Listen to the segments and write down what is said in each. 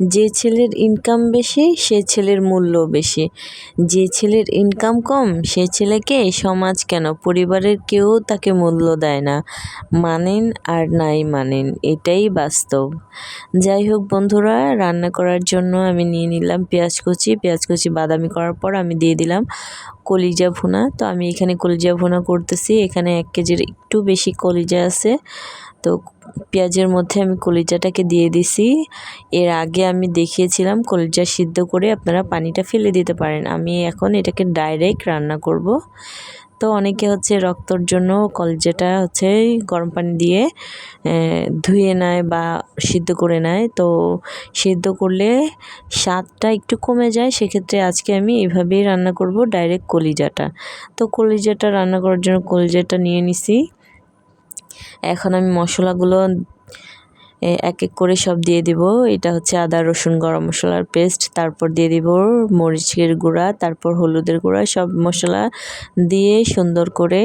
যে ছেলের ইনকাম বেশি, সে ছেলের মূল্য বেশি। যে ছেলের ইনকাম কম, সে ছেলেকে সমাজ কেন? পরিবারের কেউ তাকে মূল্য দেয় না। মানেন আর নাই মানেন, এটাই বাস্তব। যাই হোক বন্ধুরা, রান্না করার জন্য আমি নিয়ে নিলাম পেঁয়াজ কুচি। পেঁয়াজ কুচি বাদামি করার পর আমি দিয়ে দিলাম কলিজা ভুনা। তো আমি এখানে কলিজা ভুনা করতেছি। এখানে এক কেজির একটু বেশি কলিজা আছে। তো পেঁয়াজের মধ্যে আমি কলিজাটাকে দিয়ে দিছি। এর আগে আমি দেখিয়েছিলাম কলিজা সিদ্ধ করে আপনারা পানিটা ফেলে দিতে পারেন। আমি এখন এটাকে ডাইরেক্ট রান্না করব। তো অনেকে হচ্ছে রক্তর জন্য কলজাটা হচ্ছে গরম পানি দিয়ে ধুয়ে নেয় বা সিদ্ধ করে নেয়। তো সিদ্ধ করলে স্বাদটা একটু কমে যায়, সেক্ষেত্রে আজকে আমি এভাবেই রান্না করব ডাইরেক্ট কলিজাটা। তো কলিজাটা রান্না করার জন্য কলিজাটা নিয়ে নিছি। এখন আমি মশলাগুলো এক এক করে সব দিয়ে দিব। এটা হচ্ছে আদা, রসুন, গরম মশলার পেস্ট, তারপর দিয়ে দিব মরিচের গুঁড়া, তারপর হলুদের গুঁড়া, সব মশলা দিয়ে সুন্দর করে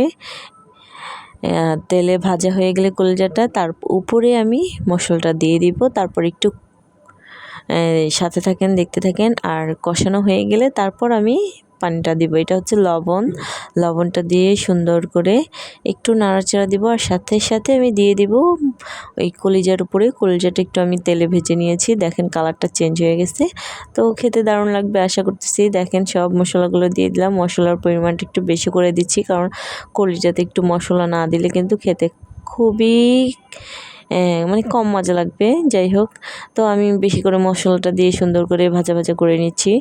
তেলে ভাজা হয়ে গেলে কলজাটা, তার উপরে আমি মশলাটা দিয়ে দিব। তারপর একটু সাথে থাকেন, দেখতে থাকেন, আর কষানো হয়ে গেলে তারপর আমি পানিটা দিব। এটা হচ্ছে লবণ। লবণটা দিয়ে সুন্দর করে একটু নাড়াচাড়া দিব আর সাথে সাথে আমি দিয়ে দিব ওই কলিজার উপরে। কলিজাটা একটু আমি তেলে ভেজে নিয়েছি। দেখেন কালারটা চেঞ্জ হয়ে গেছে। তো খেতে দারুণ লাগবে আশা করতেছি। দেখেন সব মশলাগুলো দিয়ে দিলাম। মশলার পরিমাণটা একটু বেশি করে দিচ্ছি কারণ কলিজাতে একটু মশলা না দিলে কিন্তু খেতে খুবই মানে কম মজা লাগবে, যাই হোক। তো আমি বেশি করে মশলাটা দিয়ে সুন্দর করে ভাজা ভাজা করে নিচ্ছি।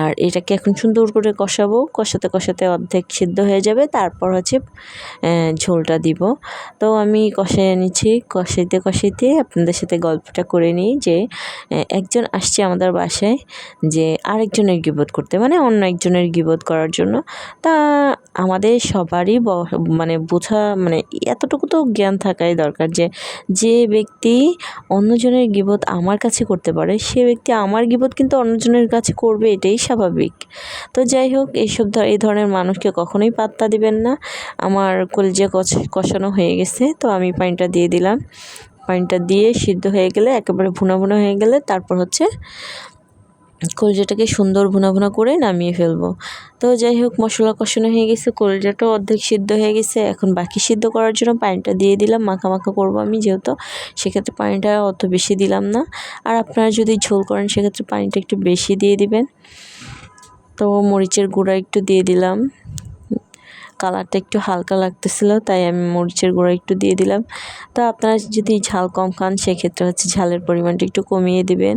আর এটাকে এখন সুন্দর করে কষাবো। কষাতে কষাতে অর্ধেক সিদ্ধ হয়ে যাবে। তারপর হচ্ছে ঝোলটা দিব। তো আমি কষাই নিচ্ছি কষাইতে কষাইতে আপনাদের সাথে গল্পটা করে নিই যে একজন আসছে আমাদের বাসায় যে আরেকজনের গিবোধ করতে মানে অন্য একজনের গিবোধ করার জন্য। তা আমাদের সবারই মানে বোঝা মানে এতটুকু তো জ্ঞান থাকাই দরকার যে যে ব্যক্তি অন্যজনের গিবত আমার কাছে করতে পারে, সে ব্যক্তি আমার গিবত কিন্তু অন্যজনের কাছে করবে, এটাই স্বাভাবিক। তো যাই হোক এইসব এই ধরনের মানুষকে কখনোই পাত্তা দিবেন না। আমার কলজা কষানো হয়ে গেছে, তো আমি পানিটা দিয়ে দিলাম। পানিটা দিয়ে সিদ্ধ হয়ে গেলে, একেবারে ভুনা ভুনা হয়ে গেলে, তারপর হচ্ছে কলজাটাকে সুন্দর ভুনা ভুনা করে নামিয়ে ফেলব। তো যাই হোক, মশলা কষানো হয়ে গেছে, কলজাটাও অর্ধেক সিদ্ধ হয়ে গেছে। এখন বাকি সিদ্ধ করার জন্য পানিটা দিয়ে দিলাম, মাখা মাখা করব আমি যেহেতু। সেক্ষেত্রে পানিটা অত বেশি দিলাম না। আর আপনারা যদি ঝোল করেন, সেক্ষেত্রে পানিটা একটু বেশি দিয়ে দিবেন। তো মরিচের গুঁড়া একটু দিয়ে দিলাম। কালারটা একটু হালকা লাগতেছিল, তাই আমি মরিচের গুঁড়ো একটু দিয়ে দিলাম। তো আপনারা যদি ঝাল কম খান, সেক্ষেত্রে হচ্ছে ঝালের পরিমাণটা একটু কমিয়ে দিবেন।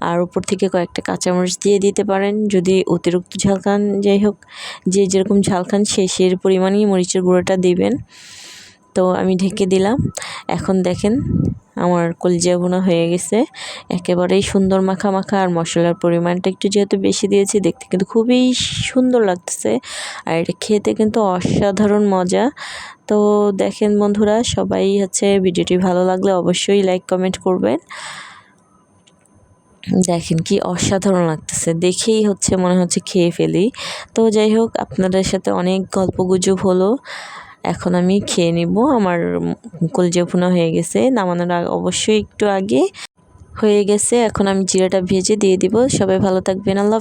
আর উপর থেকে কয়েকটা কাঁচামরিচ দিয়ে দিতে পারেন, যদি অতিরিক্ত ঝাল খান, যাই হোক, যে যেরকম ঝাল খান, সে সেই পরিমাণেই মরিচের গুঁড়োটা দিবেন। তো আমি ঢেকে দিলাম। এখন দেখেন আমার কলজিয়া ভুনা হয়ে গেছে। একেবারেই সুন্দর মাখা মাখা আর মশলার পরিমাণটা একটু যেহেতু বেশি দিয়েছি, দেখতে কিন্তু খুবই সুন্দর লাগতেছে। আর এটা খেতে কিন্তু অসাধারণ মজা। তো দেখেন বন্ধুরা, সবাই হচ্ছে ভিডিওটি ভালো লাগলে অবশ্যই লাইক কমেন্ট করবেন। দেখেন কি অসাধারণ লাগতেছে, দেখেই হচ্ছে মনে হচ্ছে খেয়ে ফেলি। তো যাই হোক, আপনাদের সাথে অনেক গল্প গুজব হলো। এখন আমি খেয়ে নিব। আমার মুকুল ভুনা হয়ে গেছে, নামানোর অবশ্যই একটু আগে হয়ে গেছে। এখন আমি জিরাটা ভেজে দিয়ে দিব। সবাই ভালো থাকবেন। আল্লাহ